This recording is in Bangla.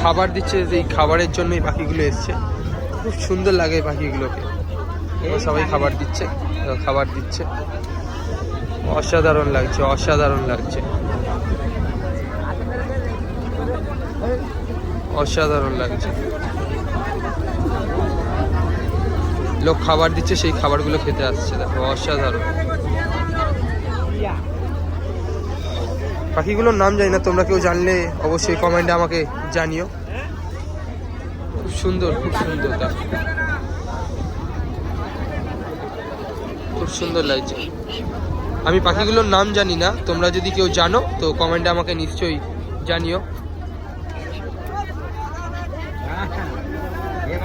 খাবার দিচ্ছে এই খাবারের জন্যই পাখিগুলো এসছে। খুব সুন্দর লাগে পাখিগুলোকে সবাই খাবার দিচ্ছে খাবার দিচ্ছে। অসাধারণ লাগছে অসাধারণ লাগছে। অসাধারণ লাগছে। লোক খাবার দিচ্ছে সেই খাবারগুলো খেতে আসছে দেখো অসাধারণ। পাখিগুলোর নাম জানি না, তোমরা কেউ জানলে অবশ্যই কমেন্টে আমাকে জানিও। খুব সুন্দর খুব সুন্দর খুব সুন্দর লাগছে। আমি পাখিগুলোর নাম জানি না, তোমরা যদি কেউ জানো, তো কমেন্টে আমাকে নিশ্চয়ই জানিও। ये